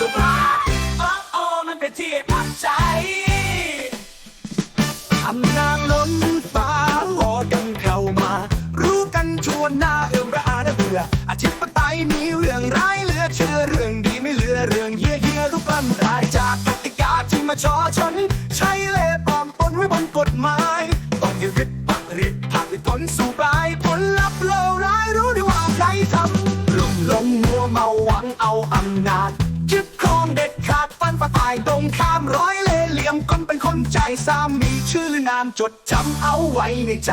สุภาพโอ้โอ้มันเป็นที่พักใจอำนาจล้นฟ้าหอกันเข้ามา รู้กันชวนหน้าเอื้อมระอาและเบื่ออธิปไตยมีเรื่องร้ายเหลือเชื่อเรื่องดีไม่เหลือเรื่องเยี่ยเยี่ยรูปปั้นรายจากกติกาที่มาช่อชนใช้เล่ห์ปลอมปนไว้บนกฎหมายต้องยึดริดปักริดผักริดผลสู่ปลายผลลัพธ์เลวร้ายรู้ดีว่าใครทำลุ่มหลงมัวเมาหวังเอาอำนาจ เด็ดขาดฟันฝ่าตายตรงข้ามร้อยเล่เหลี่ยมคนเป็นคนใจซ้ำมีชื่อนามจดจำเอาไว้ในใจ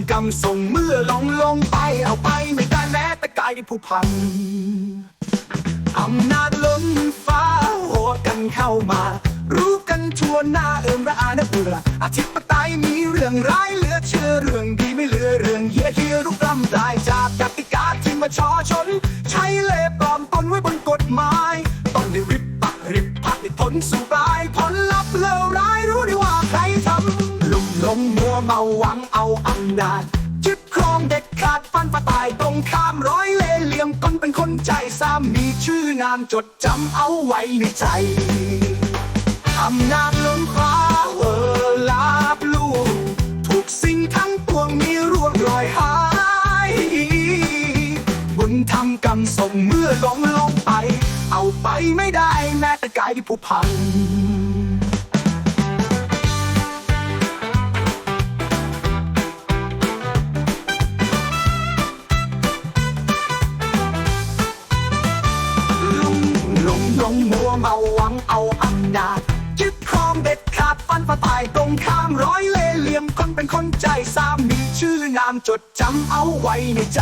บุญทำส่งเมื่อลงลงไปเอาไปไม่ได้แม้แต่กายผู้พันอำนาจล้นฟ้าโหดกันเข้ามา รู้กันทั่วหน้าเอิมระอานะเบื่ออธิปไตยมีเรื่องร้ายเหลือเชื่อเรื่องดีไม่เหลือเรื่องเหี้ยเหี้ยรุกล้ำลายจากกติกาที่มาชอชน ใช้เล่ปลอมตนไว้บนกฎหมาย ต้องได้ริบปักริบปักได้ผลสู่ปลา เมาหวังเอาอำนาจยึดครองเด็ดขาดฟันฝ่าตายตรงข้ามร้อยเล่ห์เหลี่ยมคนเป็นคนใจซ้ำมีชื่อนามจดจำเอาไว้ในใจอำนาจล้นฟ้าเวอร์ลาบลูทุกสิ่งทั้งปวงมีร่วงรอยหายบุญทำกรรมส่งเมื่อลงลงไป เอาไปไม่ได้แม้แต่กายที่ผุพัง ฝ่ายตรงข้ามร้อยเล่เหลี่ยมคนเป็นคนใจซ้ำมีชื่อนามจดจำเอาไว้ในใจ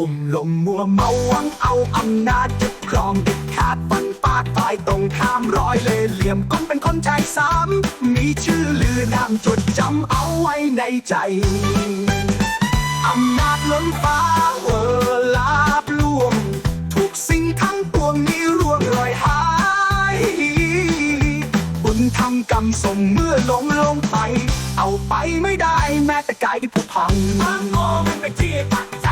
อุ้มลมมัวเมาหวังเอาอำนาจยึดครองเด็ดขาดฟันปาดตายตรงข้ามร้อยเล่เหลี่ยมคนเป็นคนใจซ้ำมีชื่อลือนามจดจำเอาไว้ในใจอำนาจล้นฟ้า ส่งเมื่อลงลงไป เอาไปไม่ได้แม้แต่กายที่ผุพังมังโอ้มันเป็นที่ปักใจ